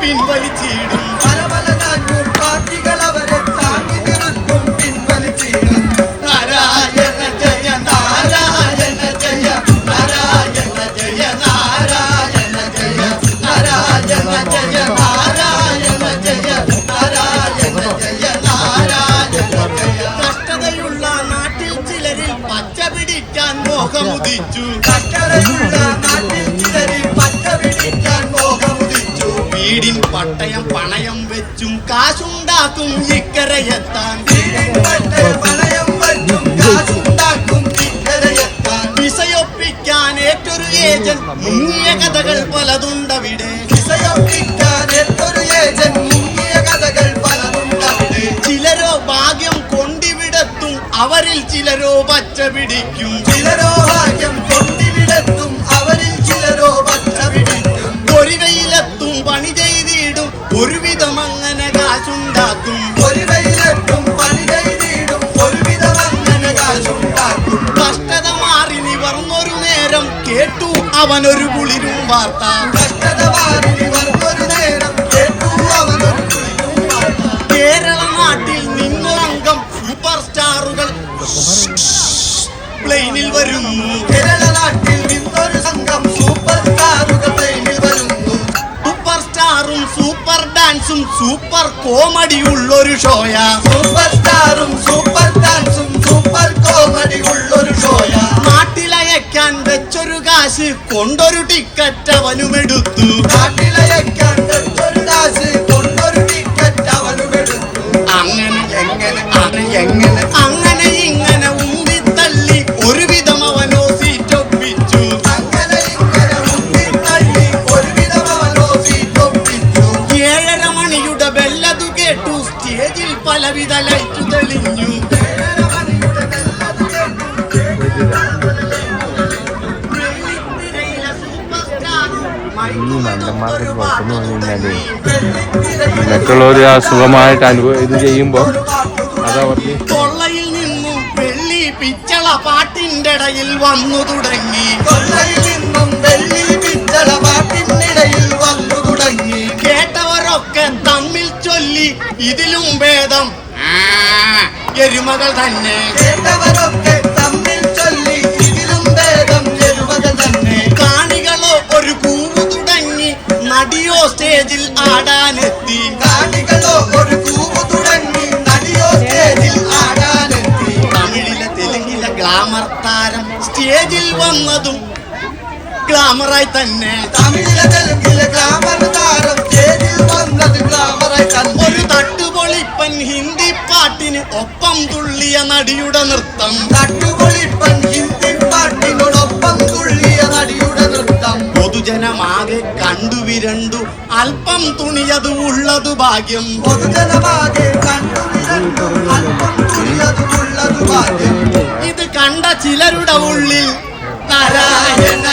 പിൻവലിച്ചിടും പല പല താങ്ങി പാർട്ടികൾ മോഹമുദിച്ചു കട്ടറയുള്ള നാട്ടിൽ ചിലരിൽ പച്ച പിടിക്കാൻ മോഹമുദിച്ചു. വീടിൻ പട്ടയം പണയം വെച്ചും കാശുണ്ടാക്കും ഇക്കരയെത്താൻ. വീടിൻ പണയം വെച്ചും കാശുണ്ടാക്കും ഇക്കരയെത്താൻ വിസയൊപ്പിക്കാൻ ഏറ്റൊരു ഏജന്റ് മുങ്ങിയ കഥകൾ പലതുണ്ടവിടെ അവരിൽ ചിലരോ പച്ച പിടിക്കും. ചിലരോ ഭാഗ്യം കൊണ്ടിവിടെത്തും അവരിൽ ചിലരോ പച്ച പിടിക്കും. ഒരു വെയിലെത്തും പണി ചെയ്തിടും ഒരുവിധം അങ്ങനെ കാശുണ്ടാക്കും. ഒരു വെയിലെത്തും പണി ചെയ്തിടും ഒരുവിധം അങ്ങനെ കാശുണ്ടാക്കും. കഷ്ടത മാറി നിവർന്നൊരു നേരം കേട്ടു അവനൊരു കുളിരും വാർത്ത. കഷ്ടത മാറി നിവർന്നൊരു നേരം പ്ലെയിനിൽ വരുന്നു കേരള നാട്ടിൽ നിന്നൊരു സംഘം സൂപ്പർ സ്റ്റാറുകൾ പ്ലെയിനിൽ വരുന്നു സൂപ്പർ സ്റ്റാറും സൂപ്പർ ഡാൻസും സൂപ്പർ കോമഡി ഉള്ളൊരു ഷോയാ സൂപ്പർ സ്റ്റാറും സൂപ്പർ ഡാൻസും സൂപ്പർ കോമഡി ഉള്ളൊരു ഷോയാ നാട്ടിലയക്കാൻ വെച്ചൊരു കാശ് കൊണ്ടൊരു ടിക്കറ്റ് അവനുമെടുത്തു. നാട്ടിലയക്കാൻ വെച്ചൊരു കാശ് കൊണ്ടൊരു ടിക്കറ്റ് അവനും എടുത്തു അങ്ങനെ എങ്ങനെ അത് എങ്ങനെ? പലവിധ ലൈറ്റ് തെളിഞ്ഞു. ഈ മണ്ടന്മാർക്ക് പുറത്തുനിന്ന് വന്നു കഴിഞ്ഞാലേ മറ്റുള്ളവർ ആ സുഖമായിട്ട് അനുഭവം ഇത് ചെയ്യുമ്പോൾ അതവർക്ക് കൊള്ളയിൽ നിന്നും വെള്ളി പിച്ചള പാട്ടിന്റെ ഇടയിൽ വന്നു തുടങ്ങി. കൊള്ളയിൽ നിന്നും വെള്ളി പിച്ചള പാട്ടിനിടയിൽ വന്നു തുടങ്ങി. കേട്ടവരൊക്കെ ഇതിലും ഭേദം എരുമകൾ തന്നെ. കേട്ടവരൊക്കെ തമ്മിൽ ചൊല്ലി ഇതിലും ഭേദം എരുമകൾ തന്നെ. കാണികളോ ഒരു കൂവു തുടങ്ങി നടിയോ സ്റ്റേജിൽ ആടാനെത്തി. കാണികളോ ഒരു കൂവ് തുടങ്ങി നടിയോ സ്റ്റേജിൽ ആടാനെത്തി. തമിഴിലെ തെലുങ്കിലെ ഗ്ലാമർ താരം സ്റ്റേജിൽ വന്നതും ഗ്ലാമറായി തന്നെ. തമിഴിലെ തെലുങ്കിലെ നടിയുടെ നൃത്തം. തട്ടുപൊളിപ്പൻ ഹിന്ദി പാട്ടിനോടൊപ്പം തുള്ളിയ നടിയുടെ നൃത്തം. പൊതുജനമാകെ കണ്ടുവിരണ്ടു അല്പം തുണിയതു ഉള്ളത് ഭാഗ്യം. പൊതുജനമാകെ കണ്ടു നിരണ്ടു അല്പം ഭാഗ്യം. ഇത് കണ്ട ചിലരുടെ ഉള്ളിൽ നാരായണ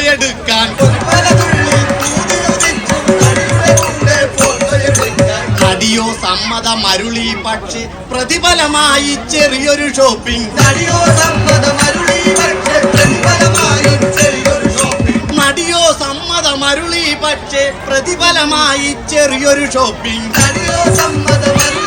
ഫോട്ടോയെടുക്കാൻ നടിയോ സമ്മതം അരുളി പക്ഷേ പ്രതിഫലമായി ചെറിയൊരു ഷോപ്പിംഗ് നടിയോ സമ്മതം അരുളി പക്ഷേ പ്രതിഫലമായി ചെറിയൊരു ഷോപ്പിംഗ് നടിയോ സമ്മതം അരുളി പക്ഷേ പ്രതിഫലമായി ചെറിയൊരു ഷോപ്പിംഗ് നടിയോ സമ്മതം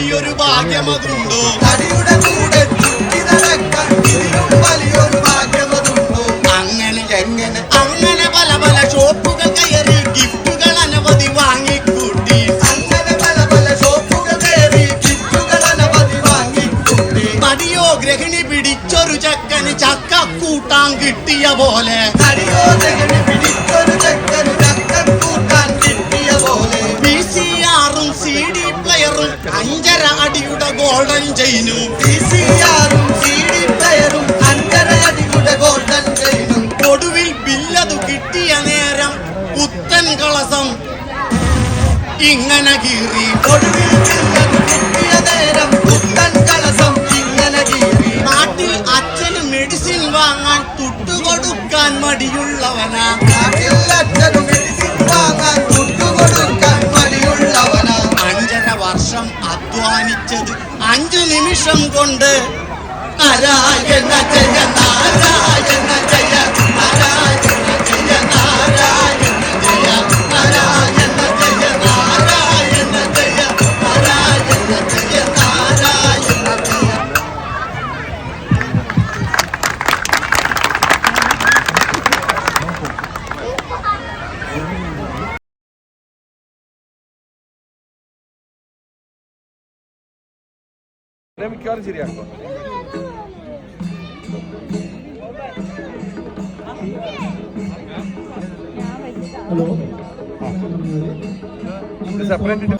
വലിയൊരു ഭാഗ്യമതുണ്ടോ? കടിയുടെ കൂടെ ചുറ്റി നടക്കാൻ ഇതിലും വലിയൊരു ഭാഗ്യമതുണ്ടോ? അങ്ങനെ എങ്ങനെ? അങ്ങനെ പല പല ഷോപ്പുകൾ കയറി ഗിഫ്റ്റുകൾ അനവധി വാങ്ങിക്കൂട്ടി. അങ്ങനെ പല പല ഷോപ്പുകൾ കയറി ഗിഫ്റ്റുകൾ അനവധി വാങ്ങിക്കൂട്ടി. പടിയോ ഗ്രഹിണി പിടിച്ചൊരു ചക്കന് ചക്ക കൂട്ടാൻ കിട്ടിയ പോലെ. നടിയോ ഗ്രഹിണി പിടിച്ചൊരു ചെക്കന് ഗോൾഡൻ ചെയിനും. ഡിസിആറും സിഡി ടയറും അഞ്ചരയടിയുടെ ഗോൾഡൻ ചെയിനും. ഒടുവിൽ ബില്ലതു കിട്ടിയ നേരം പുത്തൻ കളസം ഇങ്ങനെ കീറി. അഞ്ചു നിമിഷം കൊണ്ട് നാരായണ ജയ നാരായണ ജയ ഞാൻ മിക്കവാറും ശരിയാക്കും ഹലോ സെപ്പറേറ്റ്